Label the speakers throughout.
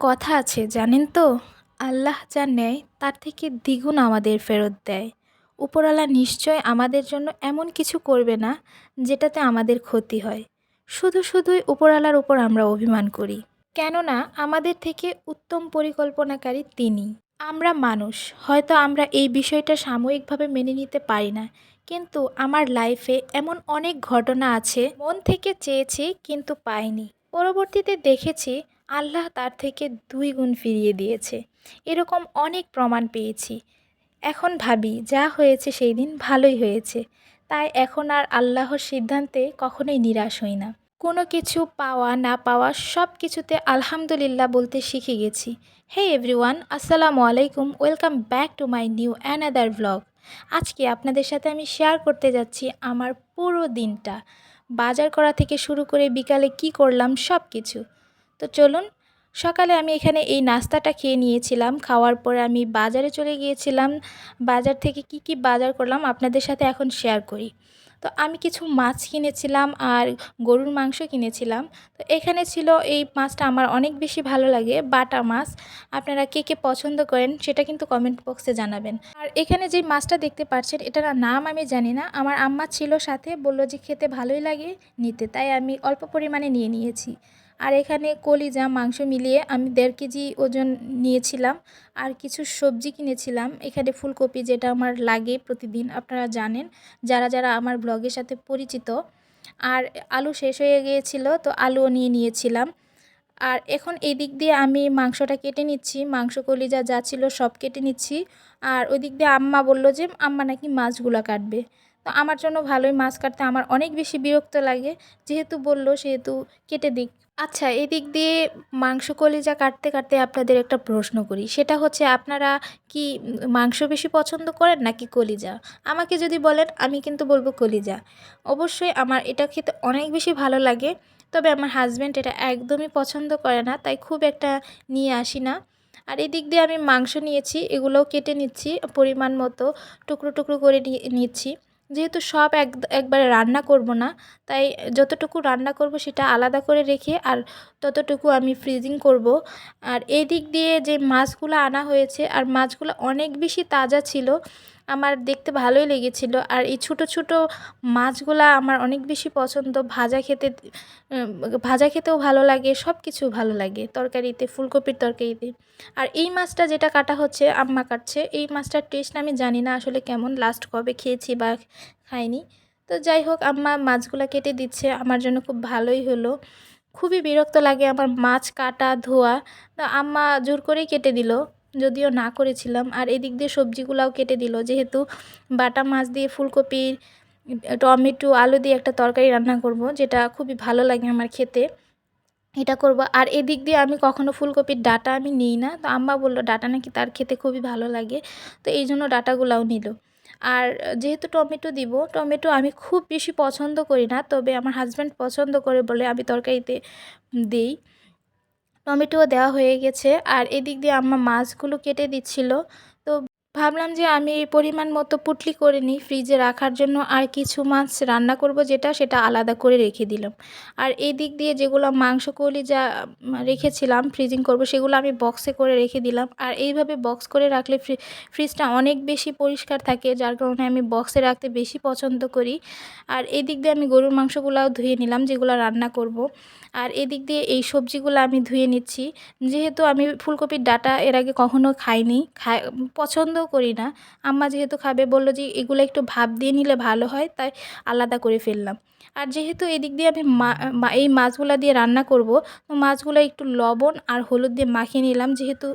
Speaker 1: কথা আছে, জানেন তো? আল্লাহ যা নেয়, তার থেকে দ্বিগুণ আমাদের ফেরত দেয়। উপরওয়ালা নিশ্চয় আমাদের জন্য এমন কিছু করবে না, যেটাতে আমাদের ক্ষতি হয়। শুধু শুধুই উপরওয়ালার উপর আমরা অভিমান করি। কেননা, আমাদের থেকে উত্তম পরিকল্পনাকারী তিনি। আমরা মানুষ, হয়তো আমরা এই বিষয়টা সাময়িকভাবে মেনে নিতে পারি না, কিন্তু আমার লাইফে এমন অনেক ঘটনা আছে, মন থেকে চেয়েছি কিন্তু পাইনি। পরবর্তীতে দেখেছি আল্লাহ তার থেকে দুই গুণ ফিরিয়ে দিয়েছে। এরকম অনেক প্রমাণ পেয়েছি। এখন ভাবি, যা হয়েছে সেই দিন ভালোই হয়েছে। তাই এখন আর আল্লাহর সিদ্ধান্তে কখনোই নিরাশ হই না। কোনো কিছু পাওয়া, না পাওয়া সব কিছুতে আলহামদুলিল্লাহ বলতে শিখে গেছি। হে এভরিওয়ান, আসসালামু আলাইকুম, welcome back to my new another blog. আজকে আপনাদের সাথে আমি শেয়ার করতে যাচ্ছি আমার পুরো দিনটা। বাজার করা থেকে শুরু করে বিকালে কি করলাম সব কিছু তো চলুন, সকালে আমি এখানে এই নাস্তাটা খেয়ে নিয়েছিলাম। খাওয়ার পরে আমি বাজারে চলে গিয়েছিলাম। বাজার থেকে কি কি বাজার করলাম আপনাদের সাথে এখন শেয়ার করি। তো আমি কিছু মাছ কিনেছিলাম আর গরুর মাংস কিনেছিলাম। তো এখানে ছিল এই মাছটা আমার অনেক বেশি ভালো লাগে, বাটা মাছ। আপনারা কে কে পছন্দ করেন সেটা কিন্তু কমেন্ট বক্সে জানাবেন। আর এখানে যে মাছটা দেখতে পাচ্ছেন, এটার নাম আমি জানি না। আমার আম্মা ছিল সাথে, বলল যে খেতে ভালোই লাগে নিতে। তাই আমি অল্প পরিমাণে নিয়ে নিয়েছি। আর এখানে কলিজা, মাংস মিলিয়ে আমি দেড় কেজি ওজন নিয়েছিলাম আর কিছু সবজি কিনেছিলাম। এখানে ফুলকপি যেটা আমার লাগে প্রতিদিন, আপনারা জানেন, যারা যারা আমার ব্লগের সাথে পরিচিত। আর আলু শেষ হয়ে গিয়েছিল, তো আলুও নিয়ে নিয়েছিলাম। আর এখন এই দিক দিয়ে আমি মাংসটা কেটে নিচ্ছি, মাংস, কলিজা যা ছিল সব কেটে নিচ্ছি। আর ওই দিক দিয়ে আম্মা বলল যে, আম্মা নাকি মাছগুলো কাটবে? তো আমার জন্য ভালোই মাছ কাটতে আমার অনেক বেশি বিরক্ত লাগে। যেহেতু বলল, সেহেতু কেটে দিক আচ্ছা এদিক দিয়ে মাংস কলিজা কাটতে কাটতে আপনাদের একটা প্রশ্ন করি। সেটা হচ্ছে, আপনারা কি মাংস বেশি পছন্দ করেন নাকি কলিজা? আমাকে যদি বলেন, আমি কিন্তু বলব কলিজা। অবশ্যই আমার এটা খেতে অনেক বেশি ভালো লাগে, তবে আমার হাজব্যান্ড এটা একদমই পছন্দ করে না, তাই খুব একটা নিয়ে আসি না। আর এদিক দিয়ে আমি মাংস নিয়েছি, এগুলোও কেটে নিচ্ছি, পরিমাণ মতো টুকরো টুকরো করে নিচ্ছি। যেহেতু সব এক, একবারে রান্না করব না, তাই যতটুকু রান্না করব সেটা আলাদা করে রেখে আর ততটুকু আমি ফ্রিজিং করব। আর এই দিক দিয়ে যে মাছগুলো আনা হয়েছে, আর মাছগুলো অনেক বেশি তাজা ছিল আমার দেখতে ভালোই লেগেছিল। আর এই ছোটো ছোটো মাছগুলা আমার অনেক বেশি পছন্দ। ভাজা খেতে ভাজা খেতেও ভালো লাগে সব কিছু ভালো লাগে। তরকারিতে, ফুলকপির তরকারিতে। আর এই মাছটা যেটা কাটা হচ্ছে, আম্মা কাটছে। এই মাছটার টেস্ট আমি জানি না আসলে কেমন লাস্ট কবে খেয়েছি বা খাইনি। তো যাই হোক, আম্মা মাছগুলো কেটে দিচ্ছে, আমার জন্য খুব ভালোই হলো। খুবই বিরক্ত লাগে আমার মাছ কাটা, ধোয়া। তো আম্মা জোর করেই কেটে দিল। যদিও না করেছিলাম। আর এদিক দিয়ে সবজিগুলাও কেটে দিল। যেহেতু বাটা মাছ দিয়ে ফুলকপি, টমেটো, আলু দিয়ে একটা তরকারি রান্না করব, যেটা খুবই ভালো লাগে আমার খেতে, এটা করব। আর এদিক দিয়ে আমি কখনো ফুলকপির ডাটা আমি নিই না। তো আম্মা বলল, ডাটা নাকি তার খেতে খুবই ভালো লাগে। তো এই জন্য ডাটাগুলাও নিল। আর যেহেতু টমেটো দিব, টমেটো আমি খুব বেশি পছন্দ করি না, তবে আমার হাজব্যান্ড পছন্দ করে বলে আমি তরকারিতে দিই। টমেটোও দেওয়া হয়ে গেছে। আর এদিক দিয়ে আমার মাছগুলো কেটে দিচ্ছিল। তো ভাবলাম যে আমি এই পরিমাণ মতো পুটলি করে নিই ফ্রিজে রাখার জন্য আর কিছু মাছ রান্না করব যেটা সেটা আলাদা করে রেখে দিলাম। আর এই দিক দিয়ে যেগুলো মাংস কলি যা রেখেছিলাম ফ্রিজিং করব সেগুলো আমি বক্সে করে রেখে দিলাম। আর এইভাবে বক্স করে রাখলে ফ্রিজটা অনেক বেশি পরিষ্কার থাকে যার কারণে আমি বক্সে রাখতে বেশি পছন্দ করি। আর এই দিক দিয়ে আমি গরুর মাংসগুলোও ধুয়ে নিলাম যেগুলো রান্না করব। আর এদিক দিয়ে এই সবজিগুলো আমি ধুয়ে নিচ্ছি। যেহেতু আমি ফুলকপির ডাটা এর আগে কখনো খাইনি, খাই পছন্দও করি না। আম্মা যেহেতু খাবে বলল যে, এগুলো একটু ভাব দিয়ে নিলে ভালো হয় তাই আলাদা করে ফেললাম। আর যেহেতু এদিক দিয়ে আমি মা এই মাছগুলা দিয়ে রান্না করব, তো মাছগুলো একটু লবণ আর হলুদ দিয়ে মাখিয়ে নিলাম, যেহেতু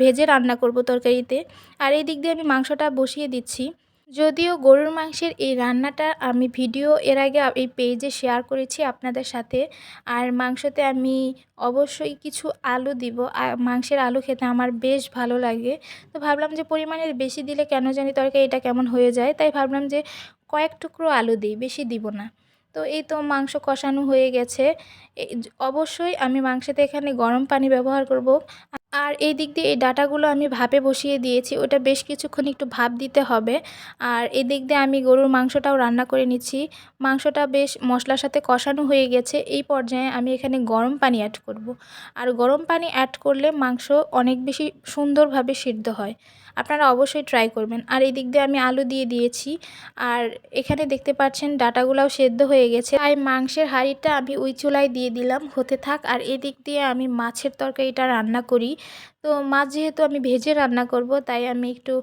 Speaker 1: ভেজে রান্না করব তরকারিতে। আর এই দিক দিয়ে আমি মাংসটা বসিয়ে দিচ্ছি। যদিও গরুর মাংসের এই রান্নাটা আমি ভিডিও এর আগে এই পেজে শেয়ার করেছি আপনাদের সাথে। আর মাংসতে আমি অবশ্যই কিছু আলু দিব। মাংসের আলু খেতে আমার বেশ ভালো লাগে। তো ভাবলাম যে পরিমাণের বেশি দিলে কেন জানি তরকারি এটা কেমন হয়ে যায়। তাই ভাবলাম যে কয়েক টুকরো আলু দিই, বেশি দিব না। তো এই তো মাংস কষানো হয়ে গেছে। অবশ্যই আমি মাংসতে এখানে গরম পানি ব্যবহার করব। আর এই দিক দিয়ে এই ডাটাগুলো আমি ভাপে বসিয়ে দিয়েছি, ওটা বেশ কিছুক্ষণ একটু ভাপ দিতে হবে। আর এদিক দিয়ে আমি গরুর মাংসটাও রান্না করে নিচ্ছি। মাংসটা বেশ মশলার সাথে কষানো হয়ে গেছে, এই পর্যায়ে আমি এখানে গরম পানি অ্যাড করব। আর গরম পানি অ্যাড করলে মাংস অনেক বেশি সুন্দরভাবে সিদ্ধ হয়। আপনারা অবশ্যই ট্রাই করবেন। আর এই দিক দিয়ে আমি আলু দিয়ে দিয়েছি। আর এখানে দেখতে পাচ্ছেন ডাটাগুলাও সেদ্ধ হয়ে গেছে। তাই মাংসের হাঁড়িটা আমি ওই চুলায় দিয়ে দিলাম, হতে থাক। আর এদিক দিয়ে আমি মাছের তরকারিটা রান্না করি। তো মাছ যেহেতু আমি ভেজে রান্না করব, তাই আমি একটু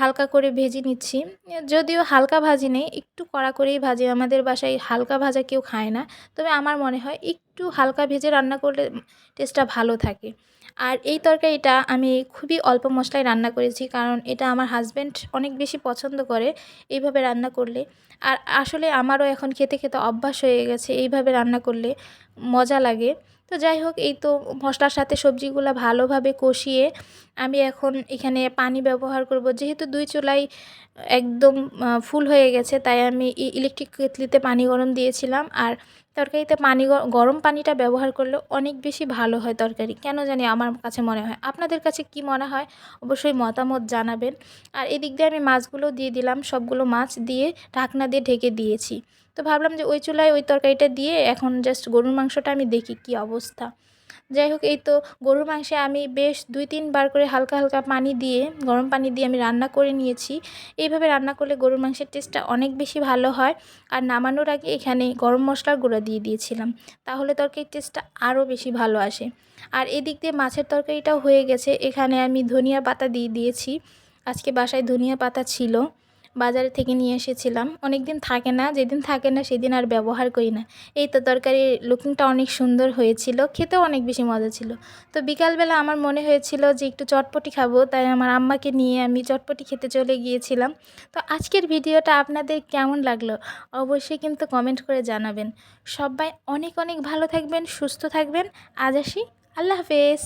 Speaker 1: হালকা করে ভেজে নিচ্ছি। যদিও হালকা ভাজি নেই, একটু কড়া করেই ভাজি। আমাদের বাসায় হালকা ভাজা কেউ খায় না। তবে আমার মনে হয় একটু হালকা ভেজে রান্না করলে টেস্টটা ভালো থাকে। আর এই তরকারিটা আমি খুবই অল্প মশলায় রান্না করেছি, কারণ এটা আমার হাজব্যান্ড অনেক বেশি পছন্দ করে এইভাবে রান্না করলে। আর আসলে আমারও এখন খেতে খেতে অভ্যাস হয়ে গেছে এইভাবে রান্না করলে মজা লাগে। তো যাই হোক, এই তো মশলার সাথে সবজিগুলো ভালোভাবে কষিয়ে আমি এখন এখানে পানি ব্যবহার করব। যেহেতু দুই চুলাই একদম ফুল হয়ে গেছে, তাই আমি ইলেকট্রিক কেতলিতে পানি গরম দিয়েছিলাম। আর তরকারিতে পানি গরম পানিটা ব্যবহার করলে অনেক বেশি ভালো হয় তরকারি। কেন জানি আমার কাছে মনে হয়। আপনাদের কাছে কি মনে হয়? অবশ্যই মতামত জানাবেন। আর এদিক দিয়ে আমি মাছগুলো দিয়ে দিলাম, সবগুলো মাছ দিয়ে ঢাকনা দিয়ে ঢেকে দিয়েছি। তো ভাবলাম যে ওই চুলায় ওই তরকারিটা দিয়ে এখন জাস্ট গরুর মাংসটা আমি দেখি কি অবস্থা। যাই হোক, এই তো গরুর মাংসে আমি বেশ দুই তিনবার করে হালকা হালকা পানি দিয়ে, গরম পানি দিয়ে আমি রান্না করে নিয়েছি। এইভাবে রান্না করলে গরুর মাংসের টেস্টটা অনেক বেশি ভালো হয়। আর নামানোর আগে এখানে গরম মশলার গুঁড়া দিয়ে দিয়েছিলাম, তাহলে তরকারির টেস্টটা আরও বেশি ভালো আসে। আর এদিক দিয়ে মাছের তরকারিটাও হয়ে গেছে, এখানে আমি ধনিয়া পাতা দিয়ে দিয়েছি। আজকে বাসায় ধনিয়া পাতা ছিল। বাজারে থেকে নিয়ে এসেছিলাম। অনেক দিন থাকে না, যেদিন থাকে না সেদিন আর ব্যবহার করি না। এই তো তরকারির লুকিংটা অনেক সুন্দর হয়েছিল, খেতেও অনেক বেশি মজা ছিল। তো বিকালবেলা আমার মনে হয়েছিল যে একটু চটপটি খাব, তাই আমার আম্মাকে নিয়ে আমি চটপটি খেতে চলে গিয়েছিলাম। তো আজকের ভিডিওটা আপনাদের কেমন লাগল অবশ্যই কিন্তু কমেন্ট করে জানাবেন। সবাই অনেক অনেক ভালো থাকবেন, সুস্থ থাকবেন। আজ আসি, আল্লাহ হাফেজ।